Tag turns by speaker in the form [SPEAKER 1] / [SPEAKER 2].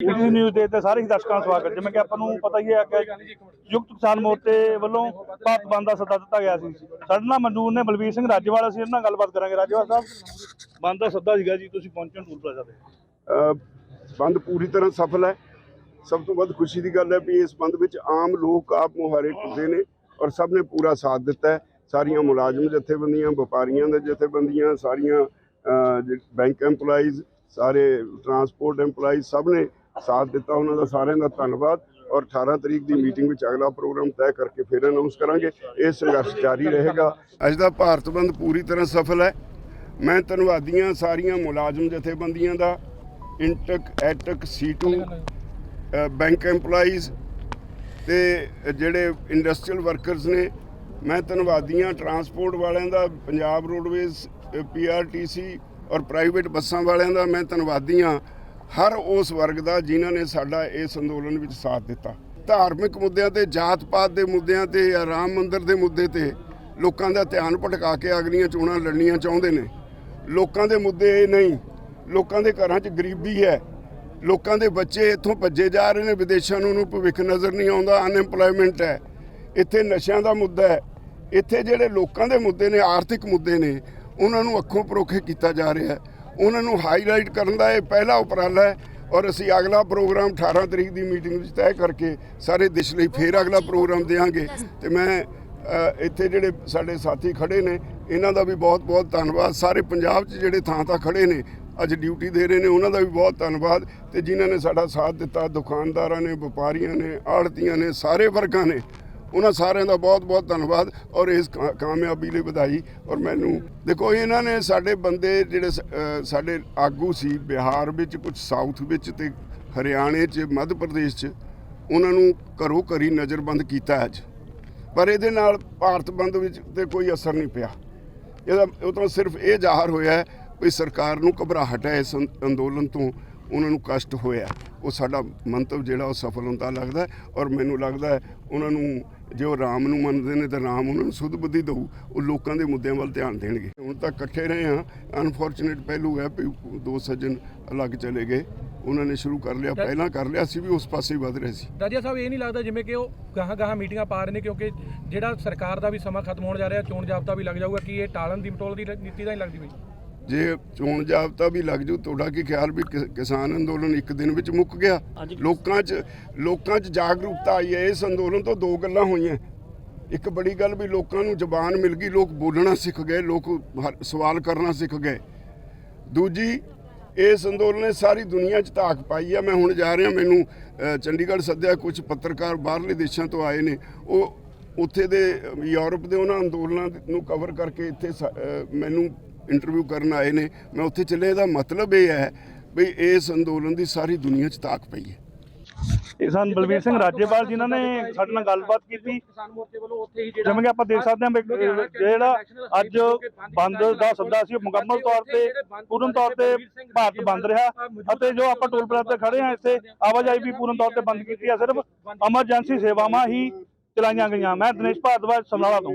[SPEAKER 1] PTC news ਦੇ ਤੇ ਸਾਰੇ ਹੀ ਦਰਸ਼ਕਾਂ ਦਾ ਸਵਾਗਤ ਜਿਵੇਂ ਕਿ ਆਪਾਂ ਨੂੰ ਪਤਾ ਹੀ ਹੈ ਕਿ ਯੁਕਤ ਕਿਸਾਨ ਮੋਰਚੇ ਵੱਲੋਂ ਭਾਰਤ ਬੰਦ ਦਾ ਸੱਦਾ ਦਿੱਤਾ ਗਿਆ ਸੀ। ਸਾਡੇ ਨਾਲ ਮਨਜੂਰ ਨੇ ਬਲਵੀਰ ਸਿੰਘ ਰਾਜੇਵਾਲ, ਅਸੀਂ ਇਹਨਾਂ ਨਾਲ ਗੱਲਬਾਤ ਕਰਾਂਗੇ। ਰਾਜੇਵਾਲ ਸਾਹਿਬ, ਬੰਦ ਦਾ ਸੱਦਾ ਸੀਗਾ ਜੀ, ਤੁਸੀਂ ਪਹੁੰਚਣ ਟੂਲ ਪਲਾਜ਼ਾ ਤੇ।
[SPEAKER 2] ਬੰਦ ਪੂਰੀ ਤਰ੍ਹਾਂ ਸਫਲ ਹੈ। ਸਭ ਤੋਂ ਵੱਧ ਖੁਸ਼ੀ ਦੀ ਗੱਲ ਹੈ ਵੀ ਇਸ ਬੰਦ ਵਿੱਚ ਆਮ ਲੋਕ ਆਪ ਮੁਹਾਰੇ ਟੁੱਟੇ ਨੇ ਔਰ ਸਭ ਨੇ ਪੂਰਾ ਸਾਥ ਦਿੱਤਾ ਹੈ। ਸਾਰੀਆਂ ਮੁਲਾਜ਼ਮ ਜਥੇਬੰਦੀਆਂ, ਵਪਾਰੀਆਂ ਦੇ ਜਥੇਬੰਦੀਆਂ, ਸਾਰੀਆਂ ਬੈਂਕ EMPLOYEES, ਸਾਰੇ ਟਰਾਂਸਪੋਰਟ EMPLOYEES ਸਭ ਨੇ ਸਾਥ ਦਿੱਤਾ ਉਹਨਾਂ ਦਾ ਸਾਰਿਆਂ ਦਾ ਧੰਨਵਾਦ ਔਰ 18 ਤਰੀਕ ਦੀ ਮੀਟਿੰਗ ਵਿੱਚ ਅਗਲਾ ਪ੍ਰੋਗਰਾਮ ਤੈਅ ਕਰਕੇ ਫਿਰ ਅਨਾਉਂਸ ਕਰਾਂਗੇ। ਇਹ ਸੰਘਰਸ਼ ਜਾਰੀ ਰਹੇਗਾ। ਅੱਜ ਦਾ ਭਾਰਤ ਬੰਦ ਪੂਰੀ ਤਰ੍ਹਾਂ ਸਫਲ ਹੈ। ਮੈਂ ਧੰਨਵਾਦੀਆਂ ਸਾਰੀਆਂ ਮੁਲਾਜ਼ਮ ਜਥੇਬੰਦੀਆਂ ਦਾ, ਇੰਟਕ, ਐਟਕ, ਸੀਟੂ ਬੈਂਕ EMPLOYEES ਤੇ ਜਿਹੜੇ ਇੰਡਸਟਰੀਅਲ ਵਰਕਰਸ ਨੇ, ਮੈਂ ਧੰਨਵਾਦੀਆਂ ਟਰਾਂਸਪੋਰਟ ਵਾਲਿਆਂ ਦਾ, ਪੰਜਾਬ ਰੋਡਵੇਜ਼ ਪੀਆਰਟੀਸੀ ਔਰ ਪ੍ਰਾਈਵੇਟ ਬੱਸਾਂ ਵਾਲਿਆਂ ਦਾ, ਮੈਂ ਧੰਨਵਾਦੀਆਂ ਹਰ ਉਸ ਵਰਗ ਦਾ ਜਿਨ੍ਹਾਂ ਨੇ ਸਾਡਾ ਇਸ ਅੰਦੋਲਨ ਵਿੱਚ ਸਾਥ ਦਿੱਤਾ। ਧਾਰਮਿਕ ਮੁੱਦਿਆਂ ਤੇ ਜਾਤ ਪਾਤ ਦੇ ਮੁੱਦਿਆਂ ਤੇ ਜਾਂ ਰਾਮ ਮੰਦਿਰ ਦੇ ਮੁੱਦੇ ਤੇ ਲੋਕਾਂ ਦਾ ਧਿਆਨ ਭਟਕਾ ਕੇ ਅਗਲੀਆਂ ਚੋਣਾਂ ਲੜਨੀਆਂ ਚਾਹੁੰਦੇ ਨੇ। ਲੋਕਾਂ ਦੇ ਮੁੱਦੇ ਇਹ ਨਹੀਂ, ਲੋਕਾਂ ਦੇ ਘਰਾਂ 'ਚ ਗਰੀਬੀ ਹੈ। ਲੋਕਾਂ ਦੇ ਬੱਚੇ ਇੱਥੋਂ ਭੱਜੇ ਜਾ ਰਹੇ ਨੇ, ਵਿਦੇਸ਼ਾਂ ਨੂੰ ਉਹਨੂੰ ਭਵਿੱਖ ਨਜ਼ਰ ਨਹੀਂ ਆਉਂਦਾ ਅਨਐਮਪਲੋਇਮੈਂਟ ਹੈ। ਇੱਥੇ ਨਸ਼ਿਆਂ ਦਾ ਮੁੱਦਾ ਹੈ। ਇੱਥੇ ਜਿਹੜੇ ਲੋਕਾਂ ਦੇ ਮੁੱਦੇ ਨੇ, ਆਰਥਿਕ ਮੁੱਦੇ ਨੇ, ਉਹਨਾਂ ਨੂੰ ਅੱਖੋਂ ਪਰੋਖੇ ਕੀਤਾ ਜਾ ਰਿਹਾ ਹੈ। ਉਹਨਾਂ ਨੂੰ ਹਾਈਲਾਈਟ ਕਰਨ ਦਾ ਇਹ ਪਹਿਲਾ ਉਪਰਾਲਾ ਹੈ ਔਰ ਅਸੀਂ ਅਗਲਾ ਪ੍ਰੋਗਰਾਮ 18 ਤਰੀਕ ਦੀ ਮੀਟਿੰਗ ਵਿੱਚ ਤੈਅ ਕਰਕੇ ਸਾਰੇ ਦੇਸ਼ ਲਈ ਫੇਰ ਅਗਲਾ ਪ੍ਰੋਗਰਾਮ ਦੇਵਾਂਗੇ ਤੇ ਮੈਂ ਇੱਥੇ ਜਿਹੜੇ ਸਾਡੇ ਸਾਥੀ ਖੜੇ ਨੇ, ਇਹਨਾਂ ਦਾ ਵੀ ਬਹੁਤ ਬਹੁਤ ਧੰਨਵਾਦ। ਸਾਰੇ ਪੰਜਾਬ 'ਚ ਜਿਹੜੇ ਥਾਂ ਥਾਂ ਖੜੇ ਨੇ, ਅੱਜ ਡਿਊਟੀ ਦੇ ਰਹੇ ਨੇ, ਉਹਨਾਂ ਦਾ ਵੀ ਬਹੁਤ ਧੰਨਵਾਦ। ਤੇ ਜਿਨ੍ਹਾਂ ਨੇ ਸਾਡਾ ਸਾਥ ਦਿੱਤਾ, ਦੁਕਾਨਦਾਰਾਂ ਨੇ, ਵਪਾਰੀਆਂ ਨੇ, ਆੜਤੀਆਂ ਨੇ, ਸਾਰੇ ਵਰਗਾਂ ਨੇ ਉਹਨਾਂ ਸਾਰਿਆਂ ਦਾ ਬਹੁਤ ਬਹੁਤ ਧੰਨਵਾਦ ਔਰ ਇਸ ਕਾ- ਕਾਮਯਾਬੀ ਲਈ ਵਧਾਈ ਔਰ ਮੈਨੂੰ, ਦੇਖੋ ਇਹਨਾਂ ਨੇ ਸਾਡੇ ਬੰਦੇ ਜਿਹੜੇ ਸ- ਸਾਡੇ ਆਗੂ ਸੀ ਬਿਹਾਰ ਵਿੱਚ ਕੁਝ ਸਾਊਥ ਵਿੱਚ ਤੇ ਹਰਿਆਣੇ 'ਚ, ਮੱਧ ਪ੍ਰਦੇਸ਼ 'ਚ, ਉਹਨਾਂ ਨੂੰ ਘਰੋਂ ਘਰੀ ਨਜ਼ਰਬੰਦ ਕੀਤਾ ਅੱਜ। ਪਰ ਇਹਦੇ ਨਾਲ ਭਾਰਤ ਬੰਦ ਵਿੱਚ ਤੇ ਕੋਈ ਅਸਰ ਨਹੀਂ ਪਿਆ। ਇਹਦਾ, ਉਹ ਤਾਂ ਸਿਰਫ ਇਹ ਜ਼ਾਹਰ ਹੋਇਆ ਹੈ ਵੀ ਸਰਕਾਰ ਨੂੰ ਘਬਰਾਹਟ ਹੈ ਇਸ ਅੰ- ਅੰਦੋਲਨ ਤੋਂ। ਉਹਨਾਂ ਨੂੰ ਕਸ਼ਟ ਹੋਇਆ। ਉਹ ਸਾਡਾ ਮੰਤਵ ਜਿਹੜਾ ਉਹ ਸਫਲ ਹੁੰਦਾ ਲੱਗਦਾ ਔਰ ਮੈਨੂੰ ਲੱਗਦਾ ਹੈ ਉਹਨਾਂ ਨੂੰ ਜੇ ਉਹ ਰਾਮ ਨੂੰ ਮੰਨਦੇ ਨੇ ਤਾਂ ਰਾਮ ਉਹਨਾਂ ਨੂੰ ਸੁਧ ਬੁੱਧੀ ਦਊ। ਉਹ ਲੋਕਾਂ ਦੇ ਮੁੱਦਿਆਂ ਵੱਲ ਧਿਆਨ ਦੇਣਗੇ। ਹੁਣ ਤੱਕ ਇਕੱਠੇ ਰਹੇ ਹਾਂ। ਅਨਫੋਰਚੂਨੇਟ ਪਹਿਲੂ ਹੈ ਵੀ ਦੋ ਸੱਜਣ ਅਲੱਗ ਚਲੇ ਗਏ। ਉਹਨਾਂ ਨੇ ਸ਼ੁਰੂ ਕਰ ਲਿਆ। ਪਹਿਲਾਂ ਕਰ ਲਿਆ ਸੀ ਵੀ ਉਸ ਪਾਸੇ ਹੀ ਵੱਧ ਰਹੇ ਸੀ।
[SPEAKER 3] ਰਾਜਾ ਸਾਹਿਬ ਇਹ ਨਹੀਂ ਲੱਗਦਾ ਜਿਵੇਂ ਕਿ ਉਹ ਗਾਹਾਂ ਗਾਹਾਂ ਮੀਟਿੰਗਾਂ ਪਾ ਰਹੇ ਨੇ ਕਿਉਂਕਿ ਜਿਹੜਾ ਸਰਕਾਰ ਦਾ ਵੀ ਸਮਾਂ ਖਤਮ ਹੋਣ ਜਾ ਰਿਹਾ ਚੋਣ ਜਾਬਤਾ ਵੀ ਲੱਗ ਜਾਊਗਾ। ਕਿ ਇਹ ਟਾਲਣ ਦੀ ਮਟੋਲ ਦੀ ਨੀਤੀ ਤਾਂ ਹੀ ਲੱਗਦੀ ਬਈ?
[SPEAKER 2] ਜੇ ਚੋਣ ਜਾਬਤਾ ਵੀ ਲੱਗ ਜੂ ਤੁਹਾਡਾ ਕੀ ਖਿਆਲ ਵੀ ਕਿਸਾਨ ਅੰਦੋਲਨ ਇੱਕ ਦਿਨ ਵਿੱਚ ਮੁੱਕ ਗਿਆ? ਲੋਕਾਂ 'ਚ ਲੋਕਾਂ 'ਚ ਜਾਗਰੂਕਤਾ ਆਈ ਹੈ ਇਸ ਅੰਦੋਲਨ ਤੋਂ ਦੋ ਗੱਲਾਂ ਹੋਈਆਂ। ਇੱਕ ਬੜੀ ਗੱਲ ਵੀ ਲੋਕਾਂ ਨੂੰ ਜ਼ਬਾਨ ਮਿਲ ਗਈ ਲੋਕ ਬੋਲਣਾ ਸਿੱਖ ਗਏ ਲੋਕ ਸਵਾਲ ਕਰਨਾ ਸਿੱਖ ਗਏ। ਦੂਜੀ ਇਸ ਅੰਦੋਲਨ ਨੇ ਸਾਰੀ ਦੁਨੀਆ 'ਚ ਧਾਕ ਪਾਈ ਆ ਮੈਂ ਹੁਣ ਜਾ ਰਿਹਾ ਮੈਨੂੰ ਚੰਡੀਗੜ੍ਹ ਸੱਦਿਆ ਕੁਝ ਪੱਤਰਕਾਰ ਬਾਹਰਲੇ ਦੇਸ਼ਾਂ ਤੋਂ ਆਏ ਨੇ। ਉਹ ਉੱਥੇ ਦੇ ਯੂਰਪ ਦੇ ਉਹਨਾਂ ਅੰਦੋਲਨਾਂ ਨੂੰ ਕਵਰ ਕਰਕੇ ਇੱਥੇ ਮੈਨੂੰ ਇੰਟਰਵਿਊ ਕਰਨ ਆਏ ਨੇ ਮੈਂ ਉੱਥੇ ਚੱਲੇ ਇਹਦਾ ਮਤਲਬ ਇਹ ਹੈ ਵੀ ਇਸ ਅੰਦੋਲਨ ਦੀ ਸਾਰੀ ਦੁਨੀਆ 'ਚ ਤਾਕ ਪਈ ਹੈ।
[SPEAKER 1] ਇਹ ਸਨ ਬਲਵੀਰ ਸਿੰਘ ਰਾਜੇਵਾਲ ਜਿਨ੍ਹਾਂ ਨੇ ਸਾਡੇ ਨਾਲ ਗੱਲਬਾਤ ਕੀਤੀ।
[SPEAKER 3] ਕਿਸਾਨ ਮੋਰਚੇ ਵੱਲੋਂ ਉੱਥੇ ਹੀ
[SPEAKER 1] ਜਿਵੇਂ ਕਿ ਆਪਾਂ ਦੇਖ ਸਕਦੇ ਹਾਂ ਜਿਹੜਾ ਅੱਜ ਬੰਦ ਦਾ ਸੱਦਾ ਸੀ ਉਹ ਮੁਕੰਮਲ ਤੌਰ ਤੇ ਪੂਰਨ ਤੌਰ ਤੇ ਭਾਰਤ ਬੰਦ ਰਿਹਾ ਅਤੇ ਜੋ ਆਪਾਂ ਟੋਲ ਪਲਾਜ਼ਾ ਤੇ ਖੜੇ ਹਾਂ ਇੱਥੇ ਆਵਾਜਾਈ ਵੀ ਪੂਰਨ ਤੌਰ ਤੇ ਬੰਦ ਕੀਤੀ ਹੈ ਸਿਰਫ ਐਮਰਜੈਂਸੀ ਸੇਵਾਵਾਂ ਹੀ ਚਲਾਈਆਂ ਗਈਆਂ। ਮੈਂ ਦਿਨੇਸ਼ ਭਾਰਦਵਾਜ ਸਮਰਾਲਾ ਤੋਂ।